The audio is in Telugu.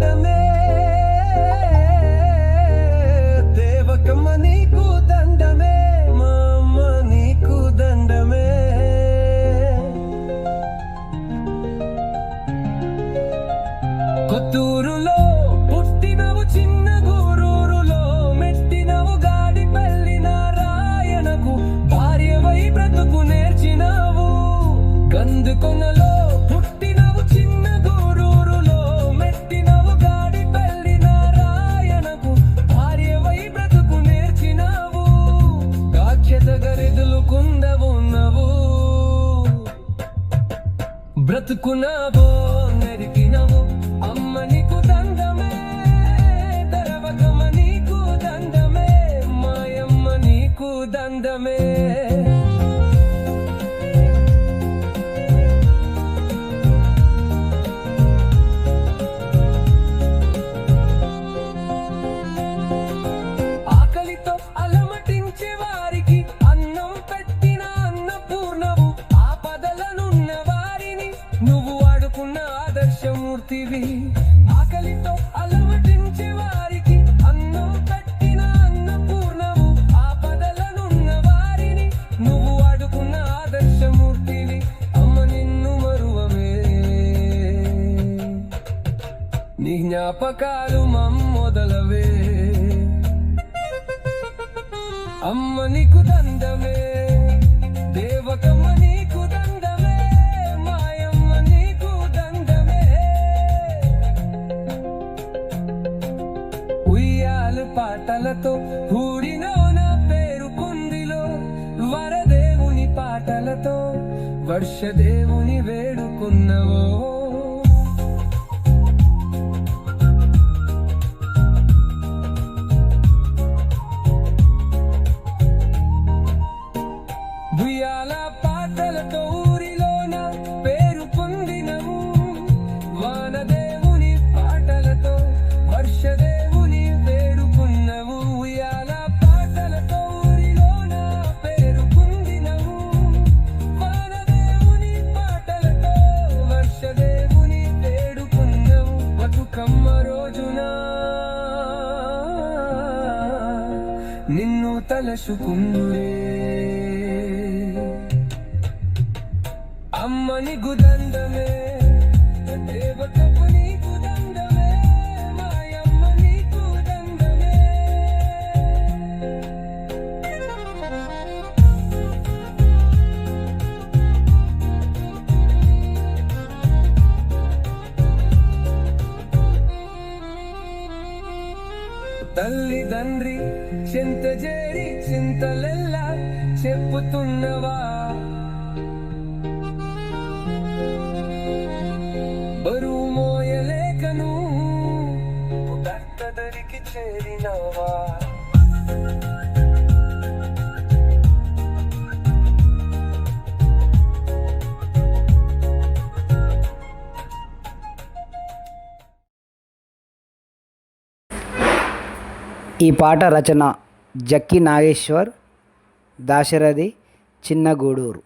దండమే. దేవకమ్మ నీకు దండమే మా అమ్మ నీకు దండమే. కొత్తూరులో బ్రతుకున్నావో నెరికినవు అమ్మ నీకు దండమే దరవకమ్మ నీకు దండమే మాయమ్మ నీకు దండమే. ఆకలితో అలమటించే వారికి అన్నం పెట్టిన అన్నపూర్ణవు ఆపదలనున్న వారిని నువ్వు ఆడుకున్న ఆదర్శమూర్తివి. అమ్మ నిన్ను మరువమే నీ జ్ఞాపకాలు మమ్మొదలవే అమ్మ నీకు దండమే. ఉయ్యాలు పాటలతో నా పేరు కుందిలో వరదేవుని పాటలతో వర్షదేవుని వేడుకున్నవో నిన్ను తలసుకుందురే అమ్మని గుదండమే దేవత తల్లిదండ్రి చింత చేరి చింతలెల్లా చెప్పుతున్నవా? బరువు మోయలేకను దరికి చేరినవా? ఈ పాట రచన జక్కి నాగేశ్వర్ దాశరథి చిన్నగూడూరు.